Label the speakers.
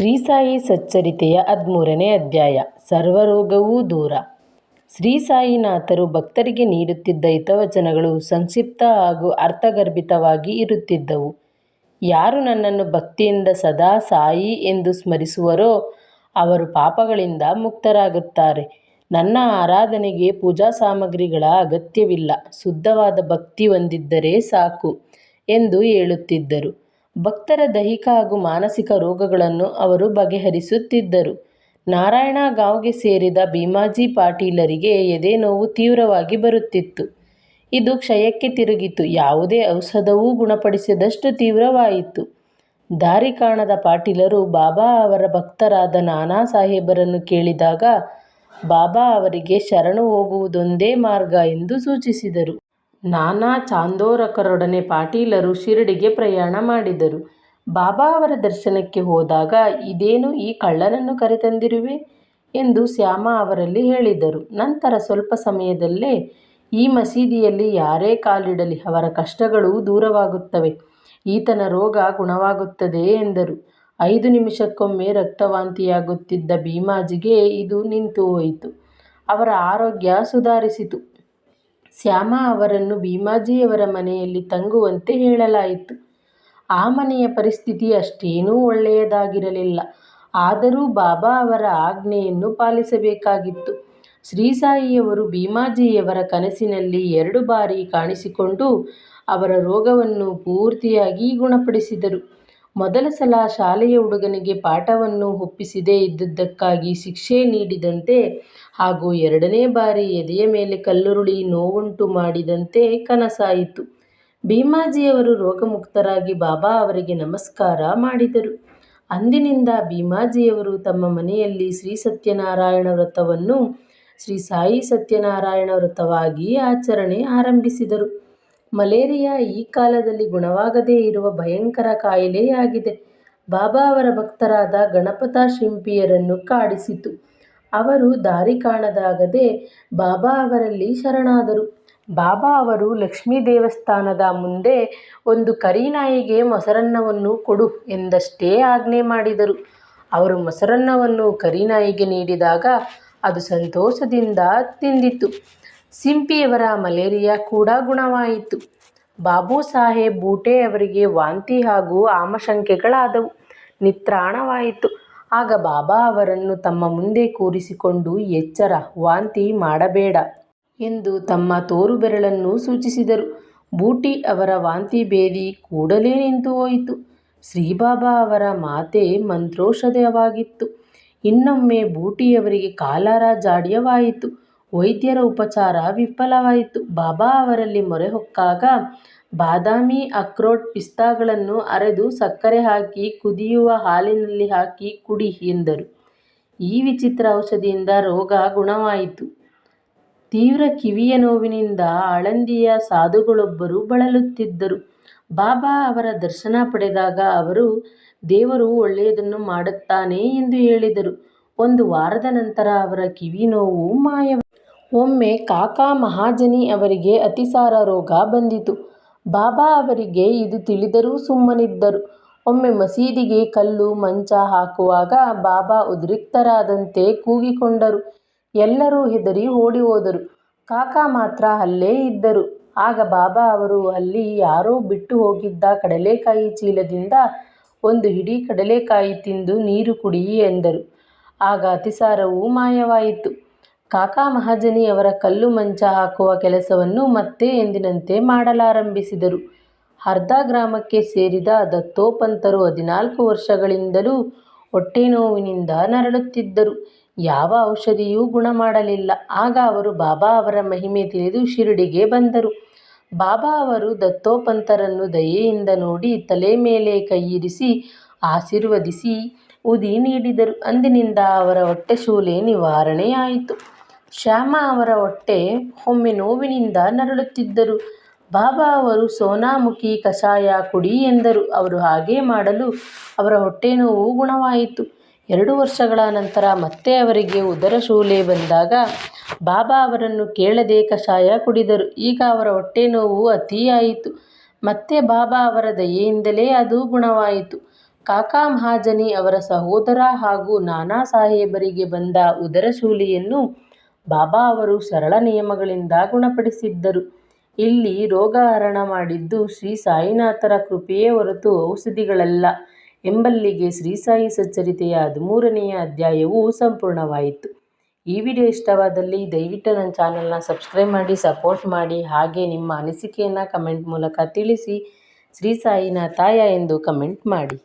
Speaker 1: ಶ್ರೀ ಸಾಯಿ ಸಚ್ಚರಿತೆಯ ಹದಿಮೂರನೇ ಅಧ್ಯಾಯ ಸರ್ವರೋಗವೂ ದೂರ ಶ್ರೀ ಸಾಯಿನಾಥರು ಭಕ್ತರಿಗೆ ನೀಡುತ್ತಿದ್ದ ಹಿತವಚನಗಳು ಸಂಕ್ಷಿಪ್ತ ಹಾಗೂ ಅರ್ಥಗರ್ಭಿತವಾಗಿ ಇರುತ್ತಿದ್ದವು. ಯಾರು ನನ್ನನ್ನು ಭಕ್ತಿಯಿಂದ ಸದಾ ಸಾಯಿ ಎಂದು ಸ್ಮರಿಸುವರೋ ಅವರು ಪಾಪಗಳಿಂದ ಮುಕ್ತರಾಗುತ್ತಾರೆ. ನನ್ನ ಆರಾಧನೆಗೆ ಪೂಜಾ ಸಾಮಗ್ರಿಗಳ ಅಗತ್ಯವಿಲ್ಲ, ಶುದ್ಧವಾದ ಭಕ್ತಿ ಹೊಂದಿದ್ದರೆ ಸಾಕು ಎಂದು ಹೇಳುತ್ತಿದ್ದರು. ಭಕ್ತರ ದೈಹಿಕ ಹಾಗೂ ಮಾನಸಿಕ ರೋಗಗಳನ್ನು ಅವರು ಬಗೆಹರಿಸುತ್ತಿದ್ದರು. ನಾರಾಯಣ ಗಾಂವ್ಗೆ ಸೇರಿದ ಭೀಮಾಜಿ ಪಾಟೀಲರಿಗೆ ಎದೆನೋವು ತೀವ್ರವಾಗಿ ಬರುತ್ತಿತ್ತು. ಇದು ಕ್ಷಯಕ್ಕೆ ತಿರುಗಿತು. ಯಾವುದೇ ಔಷಧವೂ ಗುಣಪಡಿಸಿದಷ್ಟು ತೀವ್ರವಾಯಿತು. ದಾರಿ ಕಾಣದ ಪಾಟೀಲರು ಬಾಬಾ ಅವರ ಭಕ್ತರಾದ ನಾನಾ ಸಾಹೇಬರನ್ನು ಕೇಳಿದಾಗ, ಬಾಬಾ ಅವರಿಗೆ ಶರಣು ಹೋಗುವುದೊಂದೇ ಮಾರ್ಗ ಎಂದು ಸೂಚಿಸಿದರು. ನಾನಾ ಚಾಂದೋರಕರೊಡನೆ ಪಾಟೀಲರು ಶಿರಡಿಗೆ ಪ್ರಯಾಣ ಮಾಡಿದರು. ಬಾಬಾ ಅವರ ದರ್ಶನಕ್ಕೆ ಹೋದಾಗ ಇದೇನು ಈ ಕಳ್ಳನನ್ನು ಕರೆತಂದಿರುವೆ ಎಂದು ಶ್ಯಾಮ ಅವರಲ್ಲಿ ಹೇಳಿದರು. ನಂತರ ಸ್ವಲ್ಪ ಸಮಯದಲ್ಲೇ ಈ ಮಸೀದಿಯಲ್ಲಿ ಯಾರೇ ಕಾಲಿಡಲಿ ಅವರ ಕಷ್ಟಗಳು ದೂರವಾಗುತ್ತವೆ, ಈತನ ರೋಗ ಗುಣವಾಗುತ್ತದೆ ಎಂದರು. ಐದು ನಿಮಿಷಕ್ಕೊಮ್ಮೆ ರಕ್ತವಾಂತಿಯಾಗುತ್ತಿದ್ದ ಭೀಮಾಜಿಗೆ ಇದು ನಿಂತು ಹೋಯಿತು. ಅವರ ಆರೋಗ್ಯ ಸುಧಾರಿಸಿತು. ಶ್ಯಾಮಾ ಅವರನ್ನು ಭೀಮಾಜಿಯವರ ಮನೆಯಲ್ಲಿ ತಂಗುವಂತೆ ಹೇಳಲಾಯಿತು. ಆ ಮನೆಯ ಪರಿಸ್ಥಿತಿ ಅಷ್ಟೇನೂ ಒಳ್ಳೆಯದಾಗಿರಲಿಲ್ಲ. ಆದರೂ ಬಾಬಾ ಅವರ ಆಜ್ಞೆಯನ್ನು ಪಾಲಿಸಬೇಕಾಗಿತ್ತು. ಶ್ರೀ ಸಾಯಿಯವರು ಭೀಮಾಜಿಯವರ ಕನಸಿನಲ್ಲಿ ಎರಡು ಬಾರಿ ಕಾಣಿಸಿಕೊಂಡು ಅವರ ರೋಗವನ್ನು ಪೂರ್ತಿಯಾಗಿ ಗುಣಪಡಿಸಿದರು. ಮೊದಲ ಸಲ ಶಾಲೆಯ ಹುಡುಗನಿಗೆ ಪಾಠವನ್ನು ಒಪ್ಪಿಸದೇ ಇದ್ದುದಕ್ಕಾಗಿ ಶಿಕ್ಷೆ ನೀಡಿದಂತೆ ಹಾಗೂ ಎರಡನೇ ಬಾರಿ ಎದೆಯ ಮೇಲೆ ಕಲ್ಲುರುಳಿ ನೋವುಂಟು ಮಾಡಿದಂತೆ ಕನಸಾಯಿತು. ಭೀಮಾಜಿಯವರು ರೋಗಮುಕ್ತರಾಗಿ ಬಾಬಾ ಅವರಿಗೆ ನಮಸ್ಕಾರ ಮಾಡಿದರು. ಅಂದಿನಿಂದ ಭೀಮಾಜಿಯವರು ತಮ್ಮ ಮನೆಯಲ್ಲಿ ಶ್ರೀ ಸತ್ಯನಾರಾಯಣ ವ್ರತವನ್ನು ಶ್ರೀ ಸಾಯಿ ಸತ್ಯನಾರಾಯಣ ವ್ರತವಾಗಿ ಆಚರಣೆ ಆರಂಭಿಸಿದರು. ಮಲೇರಿಯಾ ಈ ಕಾಲದಲ್ಲಿ ಗುಣವಾಗದೇ ಇರುವ ಭಯಂಕರ ಕಾಯಿಲೆಯಾಗಿದೆ. ಬಾಬಾ ಅವರ ಭಕ್ತರಾದ ಗಣಪತ ಶಿಂಪಿಯರನ್ನು ಕಾಡಿಸಿತು. ಅವರು ದಾರಿ ಕಾಣದಾಗದೆ ಬಾಬಾ ಅವರಲ್ಲಿ ಶರಣಾದರು. ಬಾಬಾ ಅವರು ಲಕ್ಷ್ಮೀ ದೇವಸ್ಥಾನದ ಮುಂದೆ ಒಂದು ಕರಿನಾಯಿಗೆ ಮೊಸರನ್ನವನ್ನು ಕೊಡು ಎಂದಷ್ಟೇ ಆಜ್ಞೆ ಮಾಡಿದರು. ಅವರು ಮೊಸರನ್ನವನ್ನು ಕರಿನಾಯಿಗೆ ನೀಡಿದಾಗ ಅದು ಸಂತೋಷದಿಂದ ತಿಂದಿತು. ಶಿಂಪಿಯವರ ಮಲೇರಿಯಾ ಕೂಡ ಗುಣವಾಯಿತು. ಬಾಬುಸಾಹೇಬ್ ಬೂಟೆ ಅವರಿಗೆ ವಾಂತಿ ಹಾಗೂ ಆಮಶಂಕೆಗಳಾದವು. ನಿತ್ರಾಣವಾಯಿತು. ಆಗ ಬಾಬಾ ಅವರನ್ನು ತಮ್ಮ ಮುಂದೆ ಕೂರಿಸಿಕೊಂಡು ಎಚ್ಚರ, ವಾಂತಿ ಮಾಡಬೇಡ ಎಂದು ತಮ್ಮ ತೋರುಬೆರಳನ್ನು ಸೂಚಿಸಿದರು. ಬೂಟಿ ಅವರ ವಾಂತಿ ಭೇದಿ ಕೂಡಲೇ ನಿಂತು ಹೋಯಿತು ಶ್ರೀಬಾಬಾ ಅವರ ಮಾತೆ ಮಂತ್ರೋಷಧವಾಗಿತ್ತು. ಇನ್ನೊಮ್ಮೆ ಬೂಟಿಯವರಿಗೆ ಕಾಲಾರ ಜಾಡ್ಯವಾಯಿತು. ವೈದ್ಯರ ಉಪಚಾರ ವಿಫಲವಾಯಿತು. ಬಾಬಾ ಅವರಲ್ಲಿ ಮೊರೆಹೊಕ್ಕಾಗ ಬಾದಾಮಿ, ಅಕ್ರೋಟ್, ಪಿಸ್ತಾಗಳನ್ನು ಅರೆದು ಸಕ್ಕರೆ ಹಾಕಿ ಕುದಿಯುವ ಹಾಲಿನಲ್ಲಿ ಹಾಕಿ ಕುಡಿ ಎಂದರು. ಈ ವಿಚಿತ್ರ ಔಷಧಿಯಿಂದ ರೋಗ ಗುಣವಾಯಿತು. ತೀವ್ರ ಕಿವಿಯ ನೋವಿನಿಂದ ಆಳಂದಿಯ ಸಾಧುಗಳೊಬ್ಬರು ಬಳಲುತ್ತಿದ್ದರು. ಬಾಬಾ ಅವರ ದರ್ಶನ ಪಡೆದಾಗ ಅವರು ದೇವರು ಒಳ್ಳೆಯದನ್ನು ಮಾಡುತ್ತಾನೆ ಎಂದು ಹೇಳಿದರು. ಒಂದು ವಾರದ ನಂತರ ಅವರ ಕಿವಿ ನೋವು ಮಾಯವಾಯಿತು. ಒಮ್ಮೆ ಕಾಕಾ ಮಹಾಜನಿ ಅವರಿಗೆ ಅತಿಸಾರ ರೋಗ ಬಂದಿತು. ಬಾಬಾ ಅವರಿಗೆ ಇದು ತಿಳಿದರೂ ಸುಮ್ಮನಿದ್ದರು. ಒಮ್ಮೆ ಮಸೀದಿಗೆ ಕಲ್ಲು, ಮಂಚ ಹಾಕುವಾಗ ಬಾಬಾ ಉದ್ರಿಕ್ತರಾದಂತೆ ಕೂಗಿಕೊಂಡರು. ಎಲ್ಲರೂ ಹೆದರಿ ಓಡಿಹೋದರು. ಕಾಕಾ ಮಾತ್ರ ಅಲ್ಲೇ ಇದ್ದರು. ಆಗ ಬಾಬಾ ಅವರು ಅಲ್ಲಿ ಯಾರೋ ಬಿಟ್ಟು ಹೋಗಿದ್ದ ಕಡಲೆಕಾಯಿ ಚೀಲದಿಂದ ಒಂದು ಹಿಡಿ ಕಡಲೆಕಾಯಿ ತಿಂದು ನೀರು ಕುಡಿಯಿ ಎಂದರು. ಆಗ ಅತಿಸಾರವೂ ಮಾಯವಾಯಿತು. ಕಾಕಾ ಮಹಾಜನಿ ಅವರ ಕಲ್ಲು ಮಂಚ ಹಾಕುವ ಕೆಲಸವನ್ನು ಮತ್ತೆ ಎಂದಿನಂತೆ ಮಾಡಲಾರಂಭಿಸಿದರು. ಅರ್ಧ ಗ್ರಾಮಕ್ಕೆ ಸೇರಿದ ದತ್ತೋಪಂತರು ಹದಿನಾಲ್ಕು ವರ್ಷಗಳಿಂದಲೂ ಹೊಟ್ಟೆನೋವಿನಿಂದ ನರಳುತ್ತಿದ್ದರು. ಯಾವ ಔಷಧಿಯೂ ಗುಣ ಮಾಡಲಿಲ್ಲ ಆಗ ಅವರು ಬಾಬಾ ಅವರ ಮಹಿಮೆ ತಿಳಿದು ಶಿರಡಿಗೆ ಬಂದರು. ಬಾಬಾ ಅವರು ದತ್ತೋಪಂತರನ್ನು ದಯೆಯಿಂದ ನೋಡಿ ತಲೆ ಮೇಲೆ ಕೈಯಿರಿಸಿ ಆಶೀರ್ವದಿಸಿ, ಉದಿ ನೀಡಿದರು. ಅಂದಿನಿಂದ ಅವರ ಹೊಟ್ಟೆಶೂಲೆ ನಿವಾರಣೆಯಾಯಿತು. ಶ್ಯಾಮಾ ಅವರ ಹೊಟ್ಟೆ ಒಮ್ಮೆ ನೋವಿನಿಂದ ನರಳುತ್ತಿದ್ದರು. ಬಾಬಾ ಅವರು ಸೋನಾಮುಖಿ ಕಷಾಯ ಕುಡಿ ಎಂದರು. ಅವರು ಹಾಗೆ ಮಾಡಲು ಅವರ ಹೊಟ್ಟೆ ನೋವು ಗುಣವಾಯಿತು. ಎರಡು ವರ್ಷಗಳ ನಂತರ ಮತ್ತೆ ಅವರಿಗೆ ಉದರಶೂಲೆ ಬಂದಾಗ ಬಾಬಾ ಅವರನ್ನು ಕೇಳದೆ ಕಷಾಯ ಕುಡಿದರು. ಈಗ ಅವರ ಹೊಟ್ಟೆ ನೋವು ಅತಿಯಾಯಿತು. ಮತ್ತೆ ಬಾಬಾ ಅವರ ದಯೆಯಿಂದಲೇ ಅದು ಗುಣವಾಯಿತು. ಕಾಕಾ ಮಹಾಜನಿ ಅವರ ಸಹೋದರ ಹಾಗೂ ನಾನಾ ಸಾಹೇಬರಿಗೆ ಬಂದ ಉದರಶೂಲೆಯನ್ನು ಬಾಬಾ ಅವರು ಸರಳ ನಿಯಮಗಳಿಂದ ಗುಣಪಡಿಸಿದ್ದರು. ಇಲ್ಲಿ ರೋಗ ಹರಣ ಮಾಡಿದ್ದು ಶ್ರೀ ಸಾಯಿನಾಥರ ಕೃಪೆಯೇ ಹೊರತು ಔಷಧಿಗಳಲ್ಲ ಎಂಬಲ್ಲಿಗೆ ಶ್ರೀ ಸಾಯಿ ಸಚ್ಚರಿತೆಯ ಹದಿಮೂರನೆಯ ಅಧ್ಯಾಯವು ಸಂಪೂರ್ಣವಾಯಿತು. ಈ ವಿಡಿಯೋ ಇಷ್ಟವಾದಲ್ಲಿ ದಯವಿಟ್ಟು ನನ್ನ ಚಾನೆಲ್ನ ಸಬ್ಸ್ಕ್ರೈಬ್ ಮಾಡಿ, ಸಪೋರ್ಟ್ ಮಾಡಿ, ಹಾಗೆ ನಿಮ್ಮ ಅನಿಸಿಕೆಯನ್ನು ಕಮೆಂಟ್ ಮೂಲಕ ತಿಳಿಸಿ ಶ್ರೀ ಸಾಯಿನಾಥಾಯ ಎಂದು ಕಮೆಂಟ್ ಮಾಡಿ.